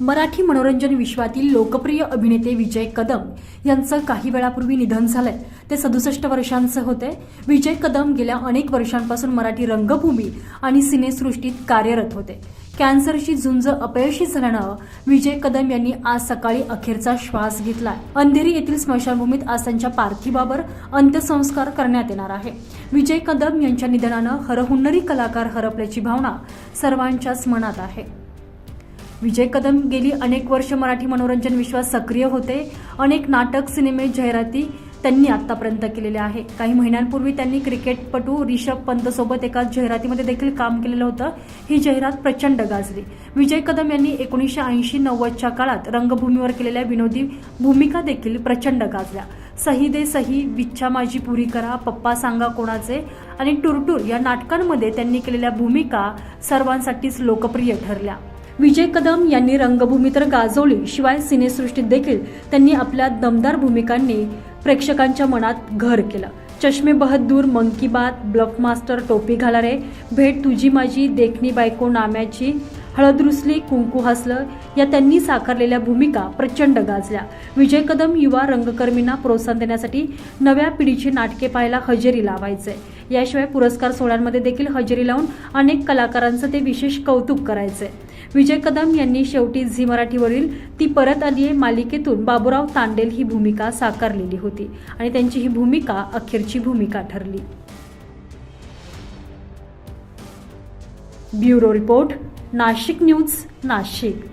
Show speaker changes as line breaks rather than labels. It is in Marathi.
मराठी मनोरंजन विश्वातील लोकप्रिय अभिनेते विजय कदम यांचं काही वेळापूर्वी निधन झालंय. ते सदुसष्ट वर्षांचे होते. विजय कदम गेल्या अनेक वर्षांपासून मराठी रंगभूमी आणि सिनेसृष्टीत कार्यरत होते. कॅन्सरशी झुंज अपयशी झाल्यानं विजय कदम यांनी आज सकाळी अखेरचा श्वास घेतला अंधेरी येथील स्मशानभूमीत आज त्यांच्या पार्थिवावर अंत्यसंस्कार करण्यात येणार आहे. विजय कदम यांच्या निधनानं हरहुन्नरी कलाकार हरपल्याची भावना सर्वांच्याच मनात आहे. विजय कदम गेली अनेक वर्ष मराठी मनोरंजन विश्वात सक्रिय होते. अनेक नाटक सिनेमे जाहिराती त्यांनी आतापर्यंत केलेले आहे काही महिन्यांपूर्वी त्यांनी क्रिकेटपटू रिषभ पंतसोबत एका जाहिरातीमध्ये देखील काम केलेलं होतं. ही जाहिरात प्रचंड गाजली. विजय कदम यांनी एकोणीसशे ऐंशी नव्वदच्या काळात रंगभूमीवर केलेल्या विनोदी भूमिका देखील प्रचंड गाजल्या. सही दे सही विच्छा माझी पुरी करा पप्पा सांगा कोणाचे आणि टुरटूर या नाटकांमध्ये त्यांनी केलेल्या भूमिका सर्वांसाठीच लोकप्रिय ठरल्या. विजय कदम यांनी रंगभूमी तर गाजवली. शिवाय सिनेसृष्टीत देखील त्यांनी आपल्या दमदार भूमिकांनी प्रेक्षकांच्या मनात घर केलं. चष्मे बहद्दूर मंकी बात ब्लफ मास्टर टोपी घाला रे भेट तुझी माझी देखणी बायको नाम्याची हळद रुसली कुंकू हसलं या त्यांनी साकारलेल्या भूमिका प्रचंड गाजल्या. विजय कदम युवा रंगकर्मींना प्रोत्साहन देण्यासाठी नव्या पिढीची नाटके पाहायला हजेरी लावायचे. याशिवाय पुरस्कार सोहळ्यांमध्ये देखील हजेरी लावून अनेक कलाकारांचं ते विशेष कौतुक करायचे. विजय कदम यांनी शेवटी झी मराठीवरील ती परत आली आहे मालिकेतून बाबूराव तांडेल ही भूमिका साकारलेली होती आणि त्यांची ही भूमिका अखेरची भूमिका ठरली. Bureau report Nashik news Nashik.